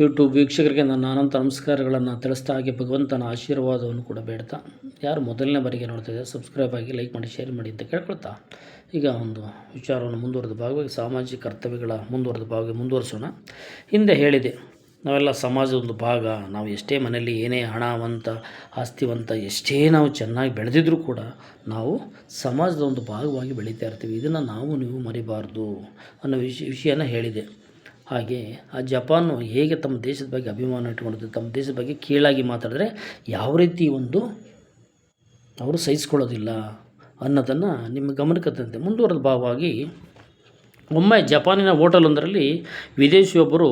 YouTube ವೀಕ್ಷಕರಿಗೆ ನನ್ನ ಅನಂತ ನಮಸ್ಕಾರಗಳನ್ನು ತಿಳಿಸ್ತಾ ಹಾಗೆ ಭಗವಂತನ ಆಶೀರ್ವಾದವನ್ನು ಕೂಡ ಬೇಡ್ತಾ. ಯಾರು ಮೊದಲನೇ ಬಾರಿಗೆ ನೋಡ್ತಿದ್ದಾರೆ ಸಬ್ಸ್ಕ್ರೈಬ್ ಆಗಿ ಲೈಕ್ ಮಾಡಿ ಶೇರ್ ಮಾಡಿ ಅಂತ ಕೇಳ್ಕೊಳ್ತಾ. ಈಗ ಒಂದು ವಿಚಾರವನ್ನು ಮುಂದುವರೆದ ಭಾಗವಾಗಿ ಸಾಮಾಜಿಕ ಕರ್ತವ್ಯಗಳ ಮುಂದುವರೆದ ಭಾಗವಾಗಿ ಮುಂದುವರಿಸೋಣ. ಹಿಂದೆ ಹೇಳಿದೆ, ನಾವೆಲ್ಲ ಸಮಾಜದ ಒಂದು ಭಾಗ, ನಾವು ಎಷ್ಟೇ ಮನೆಯಲ್ಲಿ ಏನೇ ಹಣವಂತ, ಆಸ್ತಿವಂತ, ಎಷ್ಟೇ ನಾವು ಚೆನ್ನಾಗಿ ಬೆಳೆದಿದ್ರೂ ಕೂಡ ನಾವು ಸಮಾಜದ ಒಂದು ಭಾಗವಾಗಿ ಬೆಳೀತಾ ಇರ್ತೀವಿ. ಇದನ್ನು ನಾವು ನೀವು ಮರಿಬಾರ್ದು ಅನ್ನೋ ವಿಷಯ ವಿಷಯನ ಹೇಳಿದೆ. ಹಾಗೆ ಆ ಜಪಾನು ಹೇಗೆ ತಮ್ಮ ದೇಶದ ಬಗ್ಗೆ ಅಭಿಮಾನ ಇಟ್ಕೊಂಡಿದ್ದು ತಮ್ಮ ದೇಶದ ಬಗ್ಗೆ ಕೀಳಾಗಿ ಮಾತಾಡಿದ್ರೆ ಯಾವ ರೀತಿ ಒಂದು ಅವರು ಸಹಿಸ್ಕೊಳ್ಳೋದಿಲ್ಲ ಅನ್ನೋದನ್ನು ನಿಮ್ಮ ಗಮನಕ್ಕೆ ತಂದೆ ಮುಂದುವರೆದ ಭಾಗವಾಗಿ ಒಮ್ಮೆ ಜಪಾನಿನ ಹೋಟೆಲೊಂದರಲ್ಲಿ ವಿದೇಶಿಯೊಬ್ಬರು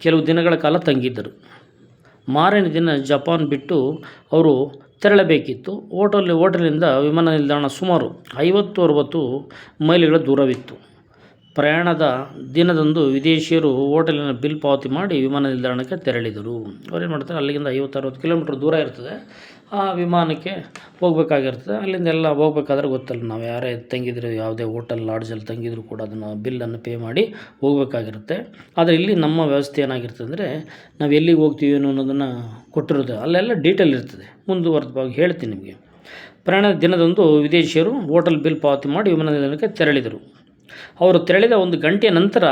ಕೆಲವು ದಿನಗಳ ಕಾಲ ತಂಗಿದ್ದರು. ಮಾರನೇ ದಿನ ಜಪಾನ್ ಬಿಟ್ಟು ಅವರು ತೆರಳಬೇಕಿತ್ತು. ಹೋಟೆಲ್ ಹೋಟೆಲಿಂದ ವಿಮಾನ ನಿಲ್ದಾಣ ಸುಮಾರು ಐವತ್ತು ಅರುವತ್ತು ಮೈಲಿಗಳ ದೂರವಿತ್ತು. ಪ್ರಯಾಣದ ದಿನದಂದು ವಿದೇಶಿಯರು ಹೋಟೆಲಿನ ಬಿಲ್ ಪಾವತಿ ಮಾಡಿ ವಿಮಾನ ನಿಲ್ದಾಣಕ್ಕೆ ತೆರಳಿದರು. ಅವ್ರೇನು ಮಾಡ್ತಾರೆ? ಅಲ್ಲಿಂದ ಐವತ್ತು ಅರವತ್ತು ಕಿಲೋಮೀಟ್ರ್ ದೂರ ಇರ್ತದೆ. ಆ ವಿಮಾನಕ್ಕೆ ಹೋಗಬೇಕಾಗಿರ್ತದೆ. ಅಲ್ಲಿಂದ ಎಲ್ಲ ಹೋಗ್ಬೇಕಾದ್ರೆ ಗೊತ್ತಲ್ಲ, ನಾವು ಯಾರೇ ತಂಗಿದ್ರು, ಯಾವುದೇ ಹೋಟೆಲ್ ಲಾಡ್ಜಲ್ಲಿ ತಂಗಿದ್ರು ಕೂಡ ಅದನ್ನು ಬಿಲ್ಲನ್ನು ಪೇ ಮಾಡಿ ಹೋಗಬೇಕಾಗಿರುತ್ತೆ. ಆದರೆ ಇಲ್ಲಿ ನಮ್ಮ ವ್ಯವಸ್ಥೆ ಏನಾಗಿರ್ತದೆ ಅಂದರೆ, ನಾವು ಎಲ್ಲಿಗೆ ಹೋಗ್ತೀವಿ ಅನ್ನೋದನ್ನು ಕೊಟ್ಟಿರೋದು, ಅಲ್ಲೆಲ್ಲ ಡೀಟೇಲ್ ಇರ್ತದೆ. ಮುಂದುವರೆದವಾಗಿ ಹೇಳ್ತೀನಿ ನಿಮಗೆ. ಪ್ರಯಾಣದ ದಿನದಂದು ವಿದೇಶಿಯರು ಹೋಟೆಲ್ ಬಿಲ್ ಪಾವತಿ ಮಾಡಿ ವಿಮಾನ ನಿಲ್ದಾಣಕ್ಕೆ ತೆರಳಿದರು. ಅವರು ತೆರಳಿದ ಒಂದು ಗಂಟೆಯ ನಂತರ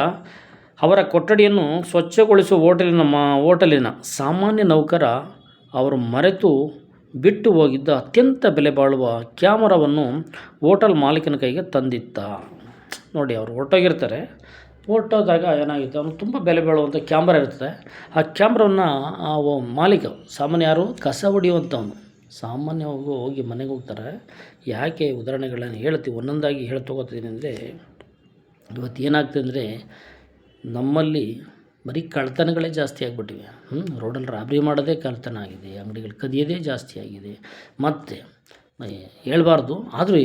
ಅವರ ಕೊಠಡಿಯನ್ನು ಸ್ವಚ್ಛಗೊಳಿಸುವ ಹೋಟೆಲಿನ ಮಾ, ಹೋಟೆಲಿನ ಸಾಮಾನ್ಯ ನೌಕರ ಅವರು ಮರೆತು ಬಿಟ್ಟು ಹೋಗಿದ್ದ ಅತ್ಯಂತ ಬೆಲೆ ಬಾಳುವ ಕ್ಯಾಮರಾವನ್ನು ಹೋಟೆಲ್ ಮಾಲೀಕನ ಕೈಗೆ ತಂದಿತ್ತ. ನೋಡಿ, ಅವರು ಹೊರಟೋಗಿರ್ತಾರೆ. ಹೊರಟೋದಾಗ ಏನಾಗಿತ್ತು? ಅವನು ತುಂಬ ಬೆಲೆ ಬಾಳುವಂಥ ಕ್ಯಾಮ್ರಾ ಇರ್ತದೆ. ಆ ಕ್ಯಾಮ್ರವನ್ನು ಆ ಮಾಲೀಕ, ಸಾಮಾನ್ಯ ಯಾರು? ಕಸ ಹೊಡೆಯುವಂಥವನು ಸಾಮಾನ್ಯವಾಗಿ ಹೋಗಿ ಮನೆಗೆ ಹೋಗ್ತಾರೆ. ಯಾಕೆ ಉದಾಹರಣೆಗಳನ್ನು ಹೇಳ್ತೀವಿ ಒಂದೊಂದಾಗಿ ಹೇಳಿ ತೊಗೋತೀನಿ ಅಂದರೆ ಇವತ್ತು ಏನಾಗ್ತದೆ ಅಂದರೆ ನಮ್ಮಲ್ಲಿ ಬರೀ ಕಳ್ತನಗಳೇ ಜಾಸ್ತಿ ಆಗಿಬಿಟ್ಟಿವೆ. ಹ್ಞೂ ರೋಡಲ್ಲಿ ರಾಬರಿ ಮಾಡೋದೇ ಕಳ್ತನ ಆಗಿದೆ, ಅಂಗಡಿಗಳು ಕದಿಯೋದೇ ಜಾಸ್ತಿ ಆಗಿದೆ. ಮತ್ತು ಹೇಳಬಾರ್ದು, ಆದರೂ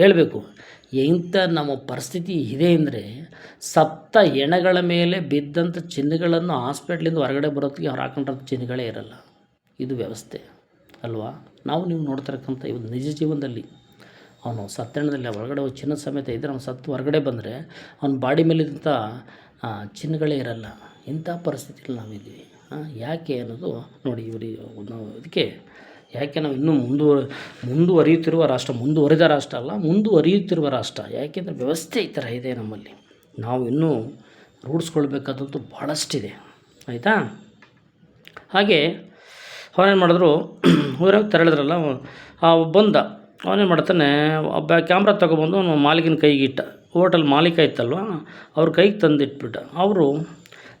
ಹೇಳಬೇಕು. ಇಂಥ ನಮ್ಮ ಪರಿಸ್ಥಿತಿ ಇದೆ ಅಂದರೆ ಸತ್ತ ಎಣಗಳ ಮೇಲೆ ಬಿದ್ದಂಥ ಚಿನ್ನಗಳನ್ನು ಹಾಸ್ಪಿಟ್ಲಿಂದ ಹೊರಗಡೆ ಬರೋತ್ತಿಗೆ ಅವ್ರು ಹಾಕೊಂಡಿರೋ ಚಿನ್ನಗಳೇ ಇರಲ್ಲ. ಇದು ವ್ಯವಸ್ಥೆ, ಅಲ್ವಾ? ನಾವು ನೀವು ನೋಡ್ತಿರಕ್ಕಂಥ ಇವತ್ತು ನಿಜ ಜೀವನದಲ್ಲಿ ಅವನು ಸತ್ಯಣ್ಣದಲ್ಲಿ ಹೊರಗಡೆ ಹೋಗಿ ಚಿನ್ನದ ಸಮೇತ ಇದ್ದರೆ ಅವನು ಸತ್ತು ಹೊರಗಡೆ ಬಂದರೆ ಅವನ ಬಾಡಿ ಮೇಲಿದ್ದಂಥ ಚಿನ್ನಗಳೇ ಇರಲ್ಲ. ಇಂಥ ಪರಿಸ್ಥಿತಿಯಲ್ಲಿ ನಾವಿದ್ದೀವಿ. ಯಾಕೆ ಅನ್ನೋದು ನೋಡಿ ಇವರು ನಾವು ಇದಕ್ಕೆ ಯಾಕೆ ನಾವು ಇನ್ನೂ ಮುಂದುವ ಮುಂದುವರಿಯುತ್ತಿರುವ ರಾಷ್ಟ್ರ, ಮುಂದುವರಿದ ರಾಷ್ಟ್ರ ಅಲ್ಲ, ಮುಂದುವರಿಯುತ್ತಿರುವ ರಾಷ್ಟ್ರ. ಯಾಕೆಂದರೆ ವ್ಯವಸ್ಥೆ ಈ ಥರ ಇದೆ ನಮ್ಮಲ್ಲಿ. ನಾವು ಇನ್ನೂ ರೂಢಿಸ್ಕೊಳ್ಬೇಕಾದಂತೂ ಭಾಳಷ್ಟಿದೆ ಆಯಿತಾ? ಹಾಗೆ ಅವನೇನು ಮಾಡಿದ್ರು ಊರಾಗ ತೆರಳಿದ್ರಲ್ಲ ಬಂದ ಅವನೇನು ಮಾಡ್ತಾನೆ, ಒಬ್ಬ ಕ್ಯಾಮ್ರಾ ತೊಗೊಬಂದು ಅವನು ಮಾಲೀಕನ ಕೈಗೆ ಇಟ್ಟ. ಹೋಟೆಲ್ ಮಾಲೀಕ ಇತ್ತಲ್ವ? ಅವ್ರ ಕೈಗೆ ತಂದಿಟ್ಬಿಟ್ಟ. ಅವರು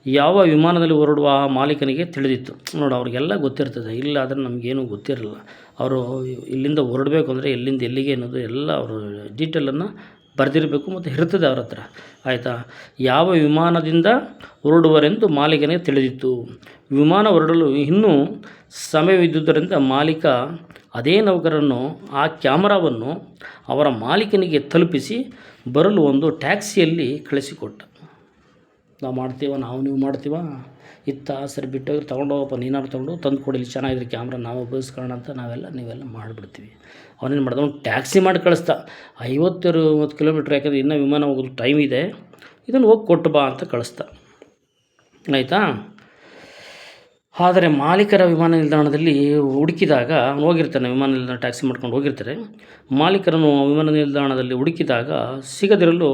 ಯಾವ ವಿಮಾನದಲ್ಲಿ ಹೊರಡುವ ಆ ಮಾಲೀಕನಿಗೆ ತಿಳಿದಿತ್ತು. ನೋಡಿ, ಅವ್ರಿಗೆಲ್ಲ ಗೊತ್ತಿರ್ತದೆ. ಇಲ್ಲ ಆದರೆ ನಮಗೇನು ಗೊತ್ತಿರಲ್ಲ. ಅವರು ಇಲ್ಲಿಂದ ಹೊರಡಬೇಕು ಅಂದರೆ ಎಲ್ಲಿಂದ ಎಲ್ಲಿಗೆ ಅನ್ನೋದು ಎಲ್ಲ ಅವರು ಡೀಟೇಲನ್ನು ಬರೆದಿರಬೇಕು ಮತ್ತು ಇರ್ತದೆ ಅವ್ರ ಹತ್ರ. ಆಯಿತಾ? ಯಾವ ವಿಮಾನದಿಂದ ಹೊರಡುವರೆಂದು ಮಾಲೀಕನಿಗೆ ತಿಳಿದಿತ್ತು. ವಿಮಾನ ಹೊರಡಲು ಇನ್ನೂ ಸಮಯವಿದ್ದುದರಿಂದ ಮಾಲೀಕ ಅದೇ ನೌಕರನ್ನು, ಆ ಕ್ಯಾಮರಾವನ್ನು ಅವರ ಮಾಲೀಕನಿಗೆ ತಲುಪಿಸಿ ಬರಲು ಒಂದು ಟ್ಯಾಕ್ಸಿಯಲ್ಲಿ ಕಳಿಸಿಕೊಟ್ಟ. ನಾವು ಮಾಡ್ತೀವ, ನಾವು ನೀವು ಮಾಡ್ತೀವ? ಇತ್ತ ಸರಿ ಬಿಟ್ಟೋಗಿ ತೊಗೊಂಡೋಗಪ್ಪ ನೀನಾರು ತೊಗೊಂಡು ತಂದು ಕೊಡಿಲಿ ಚೆನ್ನಾಗಿದ್ರೆ ಕ್ಯಾಮ್ರಾ ನಾವು ಉಪಯೋಗಿಸ್ಕೊಳ್ಳೋಣ ಅಂತ ನಾವೆಲ್ಲ, ನೀವೆಲ್ಲ ಮಾಡಿಬಿಡ್ತೀವಿ. ಅವನೇನು ಮಾಡ್ದ ಅವ್ನು ಟ್ಯಾಕ್ಸಿ ಮಾಡಿ ಕಳಿಸ್ದ. ಐವತ್ತು ಮೂವತ್ತು ಕಿಲೋಮೀಟ್ರ್, ಯಾಕಂದ್ರೆ ಇನ್ನೂ ವಿಮಾನ ಹೋಗೋದು ಟೈಮ್ ಇದೆ. ಇದನ್ನು ಹೋಗಿ ಕೊಟ್ಟು ಬಾ ಅಂತ ಕಳಿಸ್ದ. ಆಯಿತಾ? ಆದರೆ ಮಾಲೀಕರ ವಿಮಾನ ನಿಲ್ದಾಣದಲ್ಲಿ ಹುಡುಕಿದಾಗ, ಅವ್ನು ಹೋಗಿರ್ತಾನೆ, ವಿಮಾನ ನಿಲ್ದಾಣ ಟ್ಯಾಕ್ಸಿ ಮಾಡ್ಕೊಂಡು ಹೋಗಿರ್ತಾರೆ. ಮಾಲೀಕರನ್ನು ವಿಮಾನ ನಿಲ್ದಾಣದಲ್ಲಿ ಹುಡುಕಿದಾಗ ಸಿಗದಿರಲು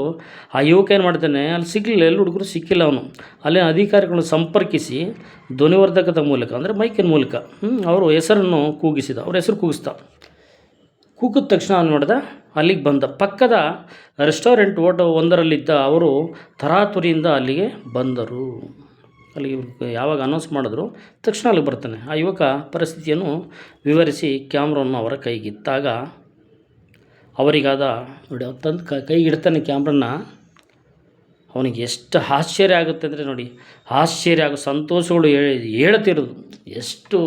ಆ ಯುವಕ ಏನು ಮಾಡ್ತಾನೆ, ಅಲ್ಲಿ ಸಿಗಲಿಲ್ಲ, ಎಲ್ಲಿ ಹುಡುಗರು ಸಿಕ್ಕಿಲ್ಲ ಅವನು. ಅಲ್ಲಿನ ಅಧಿಕಾರಿಗಳನ್ನು ಸಂಪರ್ಕಿಸಿ ಧ್ವನಿವರ್ಧಕದ ಮೂಲಕ, ಅಂದರೆ ಮೈಕಿನ ಮೂಲಕ ಅವರು ಹೆಸರನ್ನು ಕೂಗಿಸಿದ, ಅವ್ರ ಹೆಸರು ಕೂಗಿಸ್ದ. ಕೂಗಿದ ತಕ್ಷಣ ಅವ್ನು ನೋಡಿದ, ಅಲ್ಲಿಗೆ ಬಂದ. ಪಕ್ಕದ ರೆಸ್ಟೋರೆಂಟ್ ಓಟ ಒಂದರಲ್ಲಿದ್ದ ಅವರು ತರಾತುರಿಯಿಂದ ಅಲ್ಲಿಗೆ ಬಂದರು. ಅಲ್ಲಿಗೆ ಯಾವಾಗ ಅನೌನ್ಸ್ ಮಾಡಿದ್ರು ತಕ್ಷಣ ಅಲ್ಲಿಗೆ ಬರ್ತಾನೆ. ಆ ಯುವಕ ಪರಿಸ್ಥಿತಿಯನ್ನು ವಿವರಿಸಿ ಕ್ಯಾಮ್ರವನ್ನು ಅವರ ಕೈಗಿತ್ತಾಗ ಅವರಿಗಾದ ನೋಡಿ ಅವ್ರು ತಂದು ಕ ಕೈಗೆ ಇಡ್ತಾನೆ ಕ್ಯಾಮ್ರನ್ನ ಅವನಿಗೆ ಎಷ್ಟು ಆಶ್ಚರ್ಯ ಆಗುತ್ತೆ ಅಂದರೆ ನೋಡಿ, ಆಶ್ಚರ್ಯ ಆಗೋ ಸಂತೋಷಗಳು ಹೇಳಿ, ಹೇಳ್ತಿರೋದು. ಎಷ್ಟು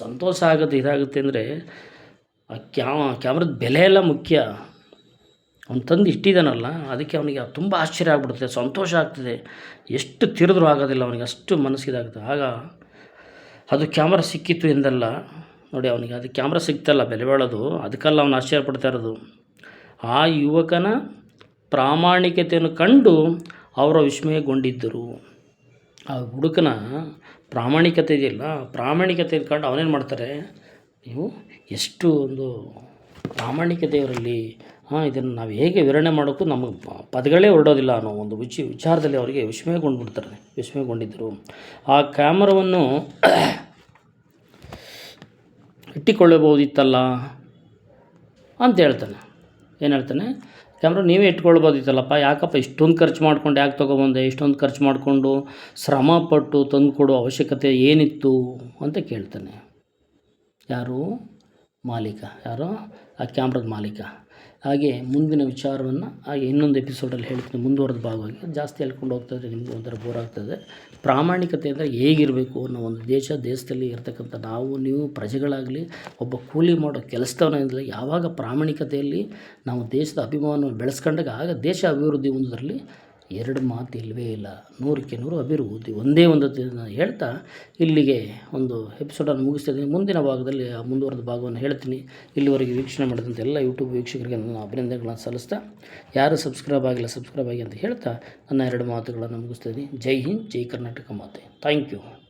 ಸಂತೋಷ ಆಗುತ್ತೆ ಇದಾಗುತ್ತೆ ಅಂದರೆ ಆ ಕ್ಯಾ, ಕ್ಯಾಮ್ರದ ಬೆಲೆ ಎಲ್ಲ ಮುಖ್ಯ. ಅವ್ನು ತಂದು ಇಟ್ಟಿದ್ದಾನಲ್ಲ, ಅದಕ್ಕೆ ಅವನಿಗೆ ತುಂಬ ಆಶ್ಚರ್ಯ ಆಗ್ಬಿಡುತ್ತೆ, ಸಂತೋಷ ಆಗ್ತದೆ. ಎಷ್ಟು ತಿರಿದ್ರೂ ಆಗೋದಿಲ್ಲ ಅವನಿಗೆ, ಅಷ್ಟು ಮನಸ್ಸಿದಾಗುತ್ತೆ. ಆಗ ಅದು ಕ್ಯಾಮ್ರಾ ಸಿಕ್ಕಿತ್ತು ಎಂದಲ್ಲ, ನೋಡಿ ಅವನಿಗೆ ಅದು ಕ್ಯಾಮ್ರಾ ಸಿಕ್ತಲ್ಲ ಬೆಲೆ ಬಾಳೋದು ಅದಕ್ಕೆಲ್ಲ ಅವನು ಆಶ್ಚರ್ಯ ಪಡ್ತಾ ಇರೋದು. ಆ ಯುವಕನ ಪ್ರಾಮಾಣಿಕತೆಯನ್ನು ಕಂಡು ಅವರ ವಿಸ್ಮಯಗೊಂಡಿದ್ದರು. ಆ ಹುಡುಕನ ಪ್ರಾಮಾಣಿಕತೆ ಇದೆಯಲ್ಲ ಪ್ರಾಮಾಣಿಕತೆ ಕಂಡು ಅವನೇನು ಮಾಡ್ತಾರೆ, ನೀವು ಎಷ್ಟು ಒಂದು ಪ್ರಾಮಾಣಿಕತೆ ಅವರಲ್ಲಿ ಹಾಂ ಇದನ್ನು ನಾವು ಹೇಗೆ ವಿವರಣೆ ಮಾಡೋಕ್ಕೂ ನಮಗೆ ಪದಗಳೇ ಹೊರಡೋದಿಲ್ಲ ಅನ್ನೋ ಒಂದು ವಿಚಿ, ವಿಚಾರದಲ್ಲಿ ಅವರಿಗೆ ವಿಸ್ಮಯಗೊಂಡ್ಬಿಡ್ತಾರೆ ವಿಸ್ಮಯಗೊಂಡಿದ್ದರು ಆ ಕ್ಯಾಮರವನ್ನು ಇಟ್ಟುಕೊಳ್ಳಬಹುದಿತ್ತಲ್ಲ ಅಂತ ಹೇಳ್ತಾನೆ. ಏನು ಹೇಳ್ತಾನೆ? ಕ್ಯಾಮ್ರ ನೀವೇ ಇಟ್ಕೊಳ್ಬೋದಿತ್ತಲ್ಲಪ್ಪ ಯಾಕಪ್ಪ ಇಷ್ಟೊಂದು ಖರ್ಚು ಮಾಡ್ಕೊಂಡು ಯಾಕೆ ತೊಗೊಬಂದೆ? ಇಷ್ಟೊಂದು ಖರ್ಚು ಮಾಡಿಕೊಂಡು ಶ್ರಮಪಟ್ಟು ತಂದುಕೊಡೋ ಅವಶ್ಯಕತೆ ಏನಿತ್ತು ಅಂತ ಕೇಳ್ತಾನೆ. ಯಾರು? ಮಾಲೀಕ. ಯಾರು? ಆ ಕ್ಯಾಮ್ರದ ಮಾಲೀಕ. ಹಾಗೆ ಮುಂದಿನ ವಿಚಾರವನ್ನು ಹಾಗೆ ಇನ್ನೊಂದು ಎಪಿಸೋಡಲ್ಲಿ ಹೇಳ್ತೀನಿ. ಮುಂದುವರೆದ ಭಾಗವಾಗಿ. ಜಾಸ್ತಿ ಹೇಳ್ಕೊಂಡು ಇದ್ದರೆ ನಿಮಗೂ ಒಂಥರ ಬೋರ್ ಆಗ್ತದೆ. ಪ್ರಾಮಾಣಿಕತೆ ಅಂದರೆ ಹೇಗಿರಬೇಕು ಅನ್ನೋ ಒಂದು ದೇಶ, ದೇಶದಲ್ಲಿ ಇರತಕ್ಕಂಥ ನಾವು, ನೀವು, ಪ್ರಜೆಗಳಾಗಲಿ, ಒಬ್ಬ ಕೂಲಿ ಮಾಡೋ ಕೆಲಸದವನಿಂದಲೇ ಯಾವಾಗ ಪ್ರಾಮಾಣಿಕತೆಯಲ್ಲಿ ನಾವು ದೇಶದ ಅಭಿಮಾನವನ್ನು ಬೆಳೆಸ್ಕೊಂಡಾಗ ಆಗ ದೇಶ ಅಭಿವೃದ್ಧಿ ಹೊಂದೋದ್ರಲ್ಲಿ ಎರಡು ಮಾತು ಇಲ್ಲವೇ ಇಲ್ಲ. ನೂರಕ್ಕೆ ನೂರು ಅಭಿವೃದ್ಧಿ. ಒಂದೇ ಒಂದು ಹೇಳ್ತಾ ಇಲ್ಲಿಗೆ ಒಂದು ಎಪಿಸೋಡನ್ನು ಮುಗಿಸ್ತಿದ್ದೀನಿ ಮುಂದಿನ ಭಾಗದಲ್ಲಿ ಆ ಮುಂದುವರೆದ ಭಾಗವನ್ನು ಹೇಳ್ತೀನಿ. ಇಲ್ಲಿವರೆಗೆ ವೀಕ್ಷಣೆ ಮಾಡಿದಂಥ ಎಲ್ಲ ಯೂಟ್ಯೂಬ್ ವೀಕ್ಷಕರಿಗೆ ನನ್ನ ಅಭಿನಂದನೆಗಳನ್ನು ಸಲ್ಲಿಸ್ತಾ, ಯಾರು ಸಬ್ಸ್ಕ್ರೈಬ್ ಆಗಿಲ್ಲ ಸಬ್ಸ್ಕ್ರೈಬ್ ಆಗಿ ಅಂತ ಹೇಳ್ತಾ ನನ್ನ ಎರಡು ಮಾತುಗಳನ್ನು ಮುಗಿಸ್ತಾ ಇದ್ದೀನಿ ಜೈ ಹಿಂದ್, ಜೈ ಕರ್ನಾಟಕ ಮಾತೆ. Thank you